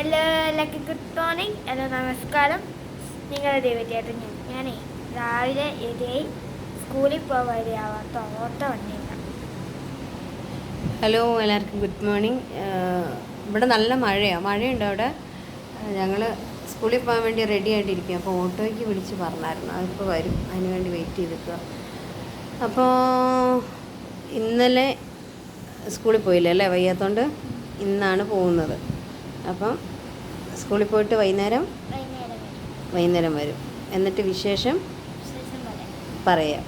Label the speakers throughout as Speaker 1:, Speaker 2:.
Speaker 1: എല്ലാവർക്കും good morning. എല്ലാ നമസ്കാരം. നിങ്ങളുടെ ദൈവത്തിയായിട്ട് ഞാൻ. ഞാനേ രാവിലെ ഇതേ സ്കൂളിൽ പോകാതെയാവാത്ത ഓട്ട വന്നില്ല.
Speaker 2: ഹലോ എല്ലാവർക്കും ഗുഡ് മോർണിംഗ്. ഇവിടെ നല്ല മഴയാണ് മഴയുണ്ട് അവിടെ? ഞങ്ങൾ സ്കൂളിൽ പോകാൻ വേണ്ടി റെഡി ആയിട്ടിരിക്കുക അപ്പോൾ ഓട്ടോയ്ക്ക് വിളിച്ച് പറഞ്ഞായിരുന്നു. അതിപ്പോൾ വരും. അതിന് വേണ്ടി വെയിറ്റ് ചെയ്തിരിക്കുക അപ്പോൾ ഇന്നലെ സ്കൂളിൽ പോയില്ല? അല്ലേ? വയ്യാത്തോണ്ട് ഇന്നാണ് പോകുന്നത്. അപ്പം സ്കൂളിൽ പോയിട്ട് വൈകുന്നേരം?
Speaker 1: വൈകുന്നേരം വരും.
Speaker 2: എന്നിട്ട് വിശേഷം? പറയാം.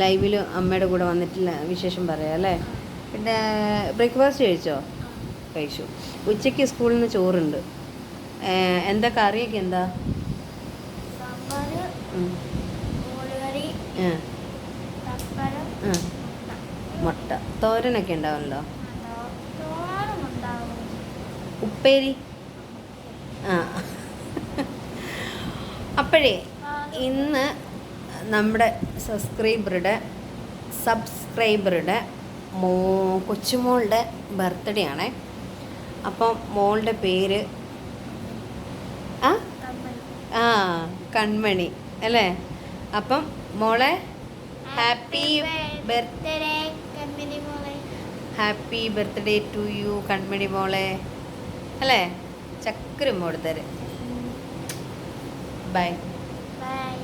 Speaker 2: ലൈവിൽ അമ്മയുടെ കൂടെ വന്നിട്ടില്ല വിശേഷം പറയാം അല്ലേ? പിന്നെ ബ്രേക്ക്ഫാസ്റ്റ് കഴിച്ചോ? കഴിച്ചു. ഉച്ചയ്ക്ക് സ്കൂളിൽ നിന്ന് ചോറുണ്ട്. എന്താ കറിയൊക്കെ എന്താ. മുട്ട. തോരനൊക്കെ ഉണ്ടാവുമല്ലോ ഉപ്പേരി. ആ. അപ്പോഴേ ഇന്ന് നമ്മുടെ സബ്സ്ക്രൈബറുടെ സബ്സ്ക്രൈബറുടെ മോ കൊച്ചുമോളുടെ ബർത്ത്ഡേ ആണേ. അപ്പം മോളുടെ പേര്? ആ? ആ കൺമണി അല്ലേ? അപ്പം മോളെ happy
Speaker 1: birthday
Speaker 2: happy birthday to you Kanmani മോളെ. അല്ലേ? ചക്കരും കൊടുത്തര്. Bye
Speaker 1: bye